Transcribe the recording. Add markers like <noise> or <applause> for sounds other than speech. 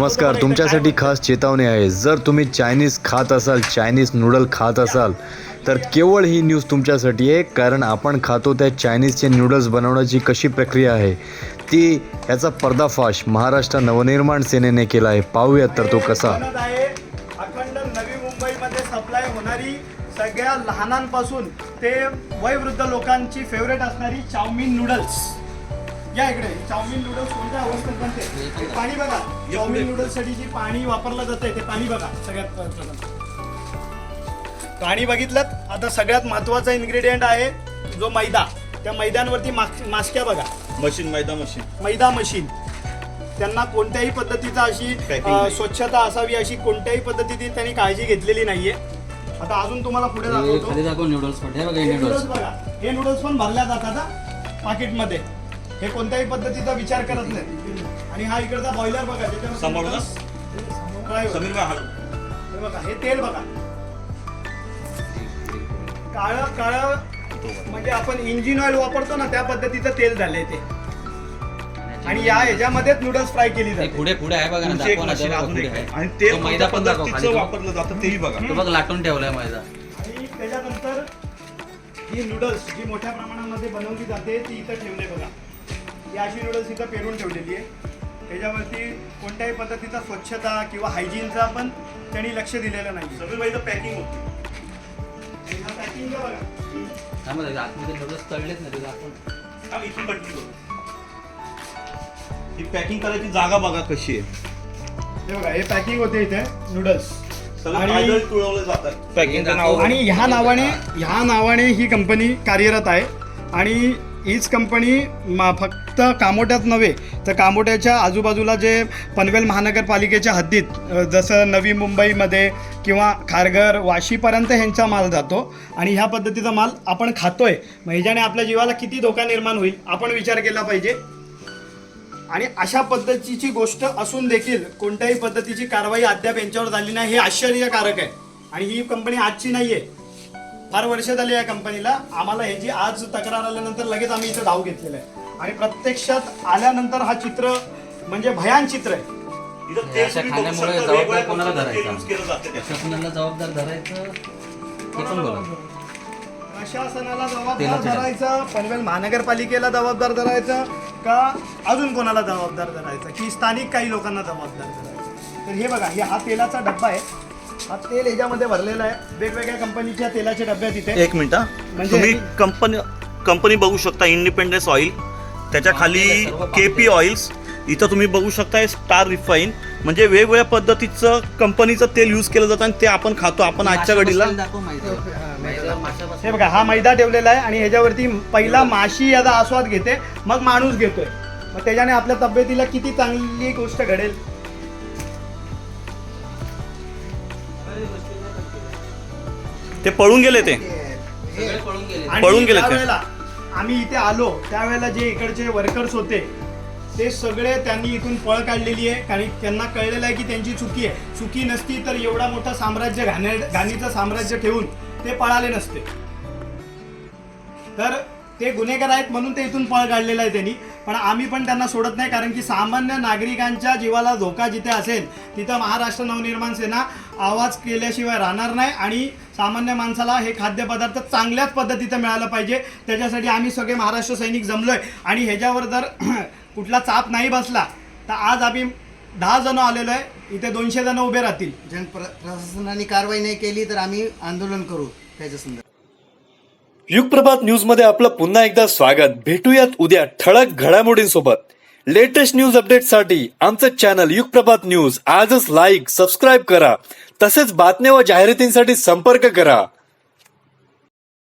नमस्कार तुमच्यासाठी खास चेतावणी आहे. जर तुम्ही चायनीज खात असाल चायनीज नूडल खात असाल तर केवळ ही न्यूज तुमच्यासाठी आहे कारण आपण खातो त्या चायनीजचे नूडल्स बनवण्याची कशी प्रक्रिया आहे ती याचा पर्दाफाश महाराष्ट्र नवनिर्माण सेनेने केला आहे. पाहूयात तर तो कसा. अखंड नवी मुंबईमध्ये सप्लाय होणारी सगळ्या लहानांपासून ते वयवृद्ध लोकांची फेवरेट असणारी चाऊमिन नूडल्स. या इकडे चाऊमिन नूडल्स कोणत्या अवस्थेत बनते? हे पाणी बघा. चाऊमिन नूडल्ससाठी जे पाणी वापरलं जातंय ते पाणी बघा. सगळ्यात प्रथम. पाणी बघितलं आता सगळ्यात महत्त्वाचा इन्ग्रेडियंट आहे जो मैदा. त्या मैद्यांवरती मास मास्क्या बघा. मशीन मैदा मशीन. मैदा मशीन. त्यांना कोणत्याही पद्धतीचा अशी. स्वच्छता असावी अशी कोणत्याही पद्धतीची त्यांनी काळजी घेतलेली नाहीये. आता अजून तुम्हाला पुढे हे दाखवतो. नूडल्स पण. हे बघा नूडल्स नूडल्स हे नूडल्स पण भरल्या जातात पाकिटमध्ये हे कोणत्याही पद्धतीचा विचार करत नाही आणि हा इकडचा बॉयलर बघा ज्याच्यावर समोर हे बघा हे तेल बघा. काळ काळ म्हणजे आपण इंजिन ऑइल वापरतो ना त्या पद्धतीचं तेल झालंय ते. आणि या ह्याच्यामध्येच नूडल्स फ्राय केली हे जाते पुढे पुढे आहे बघा ना दाखव पुढे आहे. आणि ते मैदा पण दाखव खाली. वापरलं जातं तेही बघा. तो बघ लाटून ठेवलाय मैदा. आणि त्याच्यानंतर ही नूडल्स जी मोठ्या प्रमाणामध्ये बनवली जाते ती इथं ठेवली बघा. ही अशी नूडल्स इथं पेरून ठेवलेली आहे. त्याच्यावरती कोणत्याही पद्धतीचा स्वच्छता किंवा हायजीनचा पण त्यांनी लक्ष दिलेलं नाही. समीर भाई पॅकिंग होती. पॅकिंग बघा आतमध्ये नूडल्स तळलेत ना ते दाखव आम्ही इथून करू ही पॅकिंग करायची जागा बघा कशी आहे. हे बघा हे पॅकिंग होते इथे नूडल्स सगळं आणि- तुळवले जातात. पॅकिंगचं नाव आणि ह्या नावाने ह्या नावाने ही कंपनी कार्यरत आहे. आणि हीच कंपनी मा- फक्त कामोट्यात नव्हे तर कामोट्याच्या आजूबाजूला जे पनवेल महानगरपालिकेच्या हद्दीत जसं नवी मुंबईमध्ये किंवा खारघर वाशीपर्यंत ह्यांचा माल जातो आणि ह्या पद्धतीचा माल आपण खातोय. मग ह्याच्याने आपल्या जीवाला किती धोका निर्माण होईल आपण विचार केला पाहिजे. आणि अशा पद्धतीची गोष्ट असून देखील कोणत्याही पद्धतीची कारवाई अद्याप यांच्यावर झाली नाही हे आश्चर्यकारक आहे. आणि ही कंपनी आजची नाही आहे फार वर्ष झाली या कंपनीला. आम्हाला हे जी आज तक्रार आल्यानंतर लगेच आम्ही इथं धाव घेतलेलं आहे. आणि प्रत्यक्षात आल्यानंतर हा चित्र म्हणजे भयान चित्र आहे. इथं अशा तुम्ही बघू खाण्यामुळे शकता, जबाबदार वेगवेगळ्या कोणाला धरायचा? केलं जातं जबाबदार पण बोला प्रशासनाला जबाबदार तेलाचं धरायचं पनवेल महानगरपालिकेला जबाबदार धरायचं का अजून कोणाला जबाबदार धरायचं? की स्थानिक काही लोकांना जबाबदार धरायचं? तर हे बघा हे हा तेलाचा डब्बा आहे. हा तेल ह्याच्यामध्ये भरलेला आहे. वेगवेगळ्या कंपनीच्या तेलाचे डबे आहेत तिथे एक मिनिट हा. म्हणजे- तुम्ही कंपनी कंपनी बघू शकता इंडिपेंडन्स ऑइल त्याच्याखाली के पी ऑइल्स इथं तुम्ही बघू शकता स्टार रिफाईन म्हणजे वेगवेगळ्या पद्धतीचं कंपनीचं तेल यूज केलं जातं आणि ते आपण खातो. आपण आजच्या घडीला. हे बघा हा मैदा ठेवलेला आहे आणि ह्याच्यावरती पहिला माशी याचा आस्वाद घेते मग माणूस घेतोय. मग त्याच्याने आपल्या तब्येतीला किती चांगली गोष्ट घडेल. ते पळून गेले ते. पळून गेले आणि पळून गेले ते. त्यावेळेला आम्ही इथे आलो त्यावेळेला जे इकडचे वर्कर्स होते ते सगळे त्यांनी इथून पळ काढलेली आहे. कारण त्यांना कळलेलं आहे की त्यांची चुकी आहे. चुकी नसती तर एवढा मोठा साम्राज्य घाणे घाणीचं साम्राज्य ठेवून ते पळाले नसते. तर ते गुन्हेगार आहेत म्हणून ते इथून पळ काढलेलं आहे त्यांनी. पण आम्ही पण त्यांना सोडत नाही कारण की सामान्य नागरिकांच्या जीवाला धोका जिथे असेल तिथं महाराष्ट्र नवनिर्माण सेना आवाज केल्याशिवाय राहणार नाही आणि सामान्य माणसाला हे खाद्यपदार्थ चांगल्याच पद्धतीचं मिळालं पाहिजे. त्याच्यासाठी आम्ही सगळे महाराष्ट्र सैनिक जमलोय. आणि ह्याच्यावर जर <clears throat> कुठला चाप नाही बसला तर आज आम्ही दहा जण आलेलो आहे इथे दोनशे जण उभे राहतील. जन प्र- प्रशासनाने कारवाई नाही केली तर आम्ही आंदोलन करू त्याच्या संदर्भात. युगप्रभात न्यूजमध्ये आपलं पुन्हा एकदा स्वागत. भेटूयात उद्या ठळक घडामोडींसोबत. लेटेस्ट न्यूज अपडेटसाठी आमचं चॅनल युगप्रभात न्यूज आजच लाईक सबस्क्राईब करा. तसेच बातम्या व जाहिरातींसाठी संपर्क करा.